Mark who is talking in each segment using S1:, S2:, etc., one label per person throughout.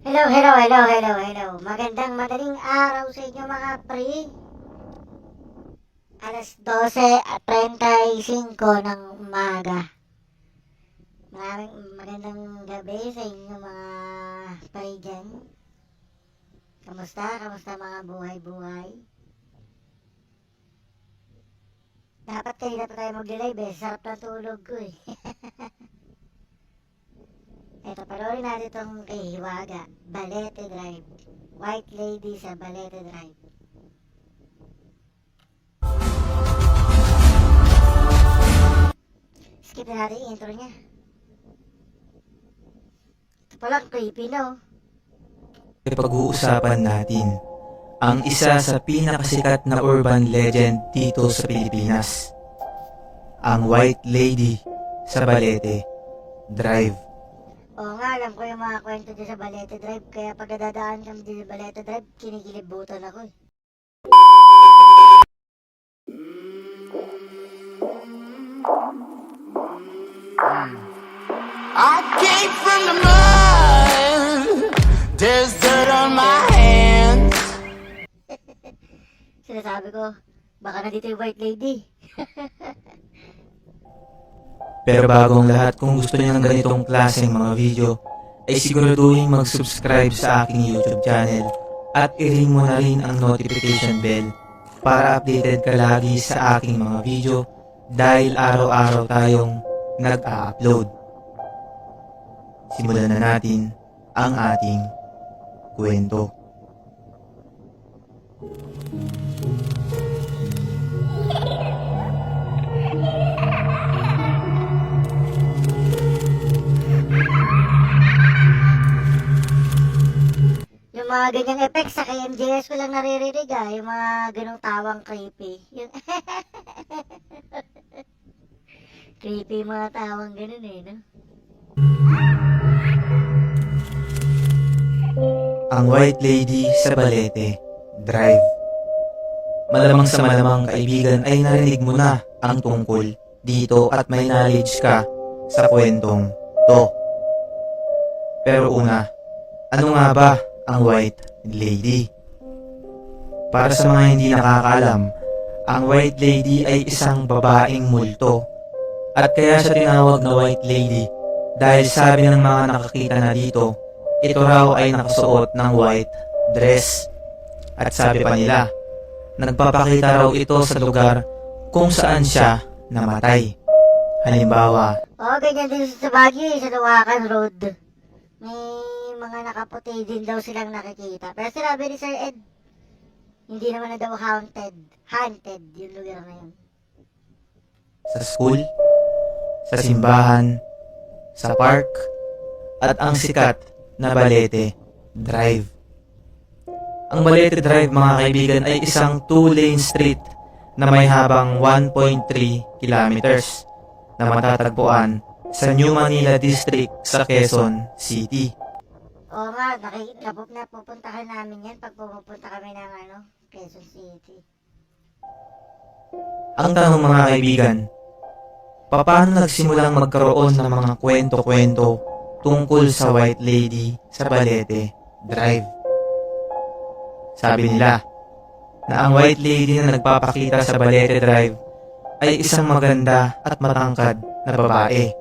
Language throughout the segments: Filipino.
S1: Hello, hello, hello, hello, hello. Magandang madaling araw sa inyo mga pre. Alas 12.35 ng umaga. Maraming magandang gabi sa inyo mga pre dyan. Kamusta? Kamusta mga buhay-buhay? Dapat kanina pa tayo mag-live eh. Sarap ng tulog ko eh. Eto, panoorin natin itong kay Hiwaga, Balete Drive. White Lady sa Balete Drive. Skip na natin yung intro niya. Ito palang creepy, no?
S2: pag-uusapan natin ang isa sa pinakasikat na urban legend dito sa Pilipinas. Ang White Lady sa Balete Drive.
S1: Oo nga, alam ko yung mga kwento dyan sa Balete Drive. Kaya pag nadadaan kami dyan sa Balete Drive, kinikilibutan ako eh.
S3: I came from the mud. There's dirt on my hands.
S1: Sinasabi ko, baka nandito yung White Lady.
S2: Pero bago ang lahat, kung gusto niyo ng ganitong klaseng mga video, ay siguraduhin mag-subscribe sa aking YouTube channel at i-ring mo na rin ang notification bell para updated ka lagi sa aking mga video dahil araw-araw tayong nag-a-upload. Simulan na natin ang ating kwento.
S1: Mga ganyang effects sa KMJS ko lang naririnig ah. Yung mga ganong tawang creepy. Yung creepy mga tawang ganun eh, no?
S2: Ang White Lady sa Balete Drive. Malamang sa malamang kaibigan ay narinig mo na ang tungkol dito at may knowledge ka sa kwentong to. Pero una, ano nga ba ang White Lady? Para sa mga hindi nakakaalam, ang White Lady ay isang babaeng multo at kaya siya tinawag na White Lady dahil sabi ng mga nakakita na dito ito raw ay nakasuot ng white dress. At sabi pa nila, nagpapakita raw ito sa lugar kung saan siya namatay. Halimbawa,
S1: Oo, ganyan din sa Baguio eh, sa Luwakan Road. May mga nakaputi din daw silang nakikita. Pero sinabi ni Sir Ed, hindi naman na daw haunted. Haunted yung lugar na yun.
S2: sa school, sa simbahan, sa park, at ang sikat na Balete Drive. Ang Balete Drive mga kaibigan ay isang two-lane street na may habang 1.3 kilometers na matatagpuan sa New Manila District sa Quezon City.
S1: Oo nga, naki, napup, napupuntahan namin yan pag pumupunta kami ng ano, Quezon City.
S2: Ang tanong mga kaibigan, paano nagsimulang magkaroon ng mga kwento-kwento tungkol sa White Lady sa Balete Drive? Sabi nila na ang White Lady na nagpapakita sa Balete Drive ay isang maganda at matangkad na babae.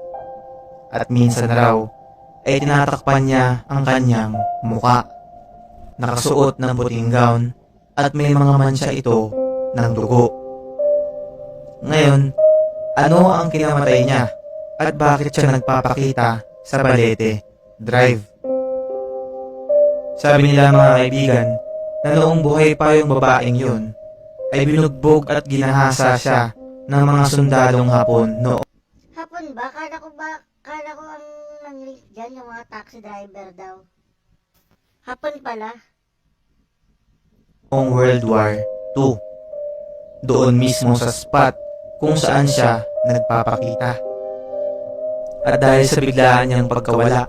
S2: At minsan raw ay tinatakpan niya ang kanyang muka. Nakasuot ng puting gown at may mga mansya ito ng dugo. Ngayon, ano ang kinamatay niya at bakit siya nagpapakita sa Balete Drive? Sabi nila mga kaibigan na noong buhay pa yung babaeng yun, ay binugbog at ginahasa siya ng mga sundalong hapon noong
S1: Hapon ba? Kala ko ba, kala ko ang nang-link dyan, yung mga taxi driver daw. Hapon pala.
S2: World War II. Doon mismo sa spot kung saan siya nagpapakita. At dahil sa biglaan niyang pagkawala,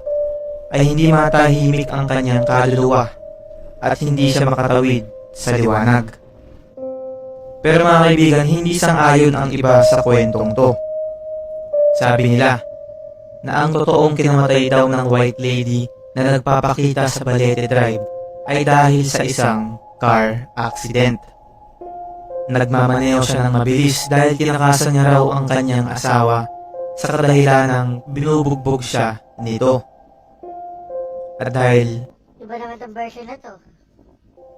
S2: ay hindi matahimik ang kanyang kaluluwa at hindi siya makatawid sa liwanag. Pero mga kaibigan, hindi sang-ayon ang iba sa kwentong to. Sabi nila na ang totoong kinamatay daw ng White Lady na na nagpapakita sa Balete Drive ay dahil sa isang car accident. Nagmamaneho siya ng mabilis dahil tinakasan niya raw ang kanyang asawa sa kadahilanang binubugbog siya nito. At dahil
S1: Iba naman tong version na to.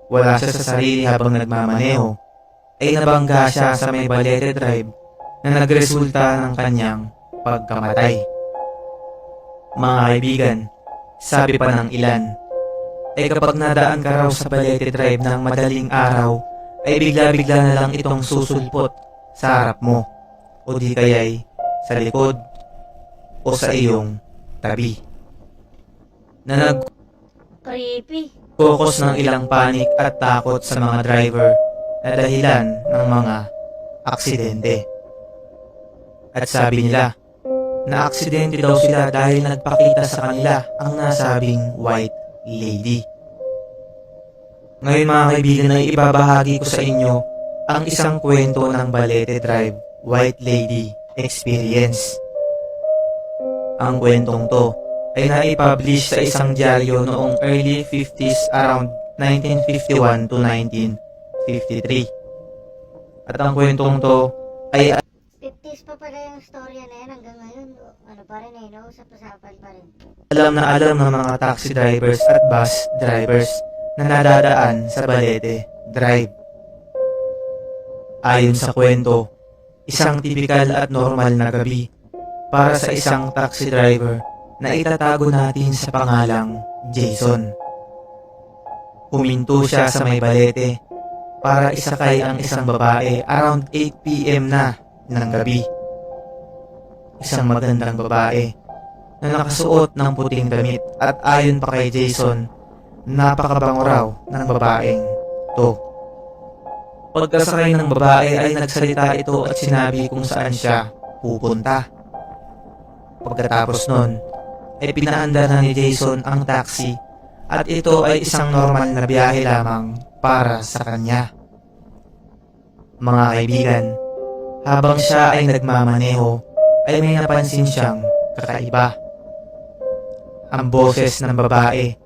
S2: wala siya sa sarili habang nagmamaneho, ay nabangga siya sa may Balete Drive na nagresulta ng kanyang pagkamatay. Mga kaibigan, sabi pa ng ilan, ay kapag nadaan ka raw sa Balete Drive ng madaling araw, ay bigla-bigla na lang itong susulpot sa harap mo o di kaya'y sa likod o sa iyong tabi. Na nag
S1: Creepy.
S2: focus ng ilang panik at takot sa mga driver na dahilan ng mga aksidente. At sabi nila, na aksidente daw sila dahil nagpakita sa kanila ang nasabing white lady. Ngayon mga kaibigan ay ibabahagi ko sa inyo ang isang kwento ng Balete Drive White Lady Experience. Ang kwentong to ay naipublish sa isang dyaryo noong early 50s around 1951 to 1953. At ang kwentong to ay
S1: 50s pa pala yung storya na yan hanggang ngayon. Ano pa rin eh, no? Usap-usapan pa rin.
S2: alam na alam ng mga taxi drivers at bus drivers na nadadaan sa Balete Drive. Ayon sa kwento, isang tipikal at normal na gabi para sa isang taxi driver na itatago natin sa pangalang Jason. Huminto siya sa may balete para isakay ang isang babae around 8pm na ng gabi. Isang magandang babae na nakasuot ng puting damit at ayon pa kay Jason, napakabango raw ng babaeng to. Pagkasakay ng babae ay nagsalita ito at sinabi kung saan siya pupunta. Pagkatapos nun, ay pinaandar na ni Jason ang taxi at ito ay isang normal na biyahe lamang para sa kanya. Mga kaibigan, habang siya ay nagmamaneho, ay may napansin siyang kakaiba. Ang boses ng babae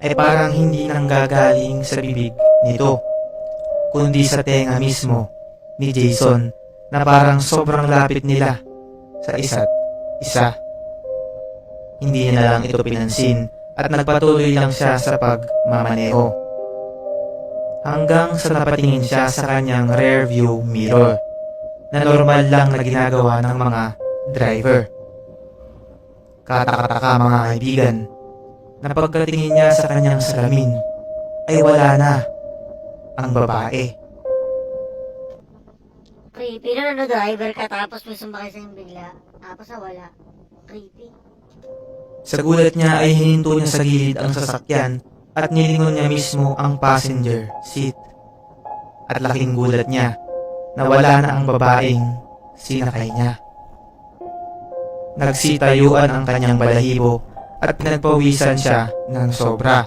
S2: ay parang hindi nanggagaling sa bibig nito, kundi sa tenga mismo ni Jason na parang sobrang lapit nila sa isa't isa. Hindi niya lang ito pinansin at nagpatuloy lang siya sa pagmamaneho. Hanggang sa napatingin siya sa kanyang rear view mirror na normal lang na ginagawa ng mga driver. Katakataka mga kaibigan, na pagkatingin niya sa kanyang salamin, ay wala na ang babae.
S1: Creepy na ano, driver ka tapos may sumakay sa'yo bigla. Tapos nawala. Creepy.
S2: Sa gulat niya ay hininto niya sa gilid ang sasakyan at nilingon niya mismo ang passenger seat. At laking gulat niya na wala na ang babaeng sinakay niya. Nagsitayuan ang kanyang balahibo at pinagpawisan siya ng sobra.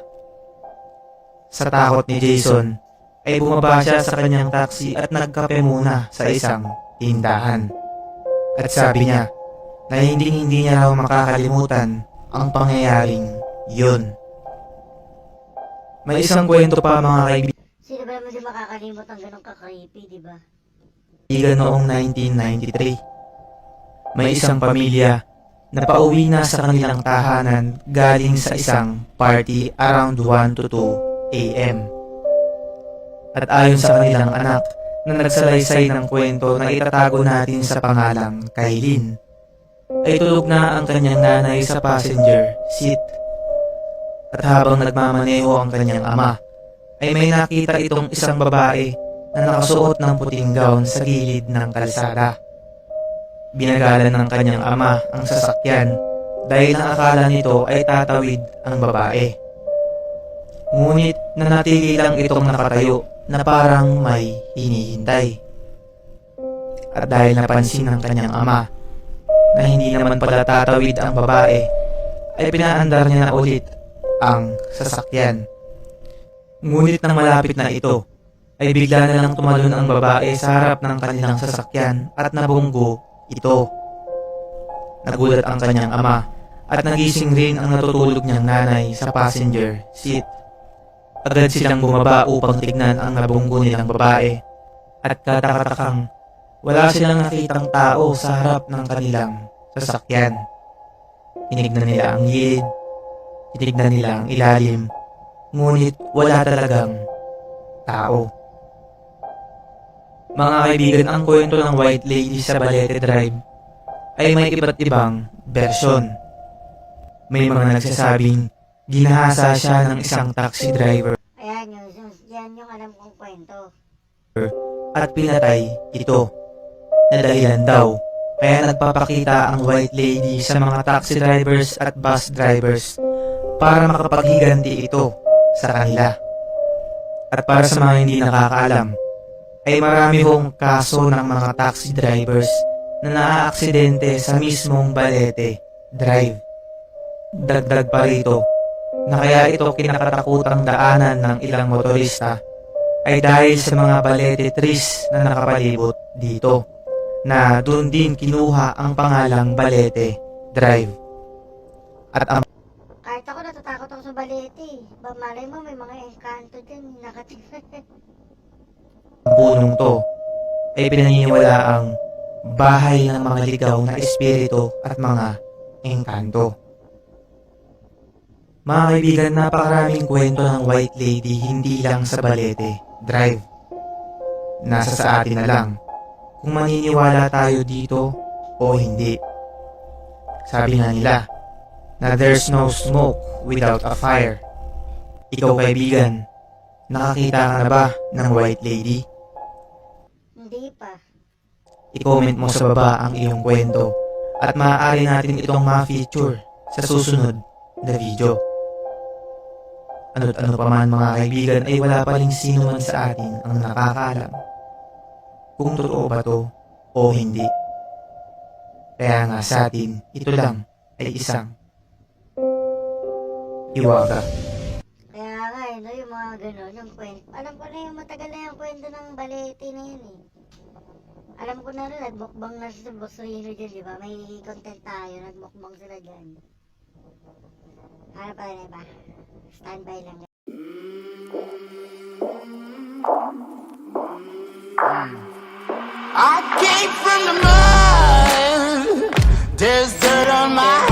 S2: Sa takot ni Jason, ay bumaba siya sa kanyang taxi at nagkape muna sa isang tindahan. At sabi niya na hindi hindi niya raw makakalimutan ang pangyayaring yun. May isang kwento pa mga kaibigan
S1: Sino ba naman ang ganun ka-creepy, di ba?
S2: Noong 1993. May isang pamilya na pauwi na sa kanilang tahanan galing sa isang party around 1 to 2 a.m. At ayon sa kanilang anak na nagsalaysay ng kwento na itatago natin sa pangalang Kailin, ay tulog na ang kanyang nanay sa passenger seat. At habang nagmamaneho ang kanyang ama, ay may nakita itong isang babae na nakasuot ng puting gown sa gilid ng kalsada. Binagalan ng kanyang ama ang sasakyan dahil ang akala nito ay tatawid ang babae. Ngunit nanatili lang itong nakatayo na parang may hinihintay. At dahil napansin ng kanyang ama na hindi naman pala tatawid ang babae, ay pinaandar niya na ulit ang sasakyan. Ngunit nang malapit na ito, ay bigla na lang tumalon ang babae sa harap ng kanilang sasakyan at nabunggo ito. Nagulat ang kanyang ama at nagising rin ang natutulog niyang nanay sa passenger seat. Agad silang bumaba upang tignan ang nabunggo nilang babae at katakatakang wala silang nakitang tao sa harap ng kanilang sasakyan. Tinignan nila ang gilid, tinignan nila ang ilalim, ngunit wala talagang tao. Mga kaibigan, ang kwento ng White Lady sa Balete Drive ay may iba't ibang bersyon. May mga nagsasabing ginahasa siya ng isang taxi driver
S1: Ayan yun, yun, yan yung alam kong kwento.
S2: at pinatay ito na dahilan daw. Kaya nagpapakita ang White Lady sa mga taxi drivers at bus drivers para makapaghiganti ito sa kanila. At para sa mga hindi nakakaalam, ay marami hong kaso ng mga taxi drivers na naaaksidente sa mismong Balete Drive. Dagdag pa rito na kaya ito kinakatakutang daanan ng ilang motorista ay dahil sa mga balete trees na nakapalibot dito na doon din kinuha ang pangalang Balete Drive. At ang
S1: Kahit ako natatakot ako sa balete. Ba malay mo may mga engkanto dyan. Nakatingin.
S2: punong to ay pinaniniwala ang bahay ng mga ligaw na espiritu at mga engkanto. Mga kaibigan, napakaraming kwento ng White Lady hindi lang sa Balete Drive. Nasa sa atin na lang kung maniniwala tayo dito o hindi. Sabi nga nila na there's no smoke without a fire. Ikaw kaibigan, nakakita ka na ba ng White Lady? I-comment mo sa baba ang iyong kwento at maaari natin itong ma-feature sa susunod na video. Ano't ano pa man mga kaibigan ay wala pa rin sino man sa atin ang nakakaalam kung totoo ba to o hindi. Kaya nga sa atin, ito lang ay isang iwaga.
S1: Kaya nga eh, no, yung mga ganun, yung kwento. Alam ko na yung matagal na yung kwento ng balete na yun eh. Alam ko na rin, nagmukbang na si Boss Rino dyan, di ba? May content tayo, nagmukbang sila dyan. Ano pa rin ba? Standby lang.
S3: I came from the mud There's dirt on my